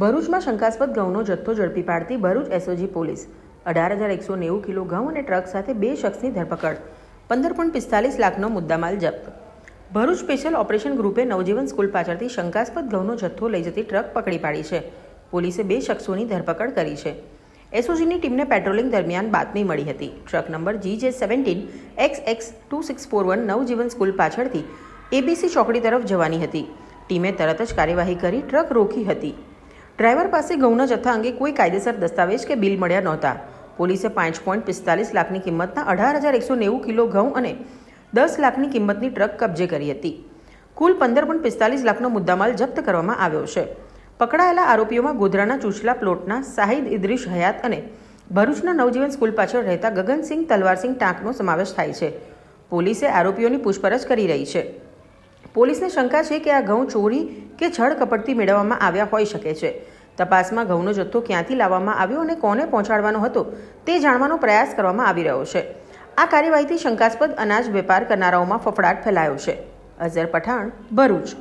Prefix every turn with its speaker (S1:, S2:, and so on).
S1: ભરૂચમાં શંકાસ્પદ ઘઉંનો જથ્થો ઝડપી પાડતી ભરૂચ એસઓજી પોલીસ. અઢાર હજાર એકસો નેવું કિલો ઘઉં અને ટ્રક સાથે બે શખ્સની ધરપકડ. પંદર પોઈન્ટ પિસ્તાલીસ લાખનો મુદ્દામાલ જપ્ત. ભરૂચ સ્પેશિયલ ઓપરેશન ગ્રુપે નવજીવન સ્કૂલ પાછળથી શંકાસ્પદ ઘઉંનો જથ્થો લઈ જતી ટ્રક પકડી પાડી છે. પોલીસે બે શખ્સોની ધરપકડ કરી છે. એસઓજીની ટીમને પેટ્રોલિંગ દરમિયાન બાતમી મળી હતી. Truck number G J seventeen X X two six four one Navjivan school પાછળથી એબીસી ચોકડી તરફ જવાની હતી. ટીમે તરત જ કાર્યવાહી કરી ટ્રક રોકી હતી. ડ્રાઈવર પાસે ઘઉંના જથ્થા અંગે કોઈ કાયદેસર દસ્તાવેજ કે બિલ મળ્યા નહોતા. પોલીસે પાંચ પોઈન્ટ પિસ્તાલીસ લાખની કિંમતના અઢાર હજાર એકસો નેવું કિલો ઘઉં અને દસ લાખની કિંમતની ટ્રક કબજે કરી હતી. કુલ પંદર પોઈન્ટ પિસ્તાલીસ લાખનો મુદ્દામાલ જપ્ત કરવામાં આવ્યો છે. પકડાયેલા આરોપીઓમાં ગોધરાના ચૂચલા પ્લોટના સાહિદ ઇદ્રીશ હયાત અને ભરૂચના નવજીવન સ્કૂલ પાછળ રહેતા ગગનસિંહ તલવારસિંહ ટાંકનો સમાવેશ થાય છે. પોલીસે આરોપીઓની પૂછપરછ કરી રહી છે. પોલીસને શંકા છે કે આ ઘઉં ચોરી કે છળ કપટથી મેળવવામાં આવ્યા હોઈ શકે છે. તપાસમાં ઘઉંનો જથ્થો ક્યાંથી લાવવામાં આવ્યો અને કોને પહોંચાડવાનો હતો તે જાણવાનો પ્રયાસ કરવામાં આવી રહ્યો છે. આ કાર્યવાહીથી શંકાસ્પદ અનાજ વેપાર કરનારાઓમાં ફફડાટ ફેલાયો છે. અઝર પઠાણ, ભરૂચ.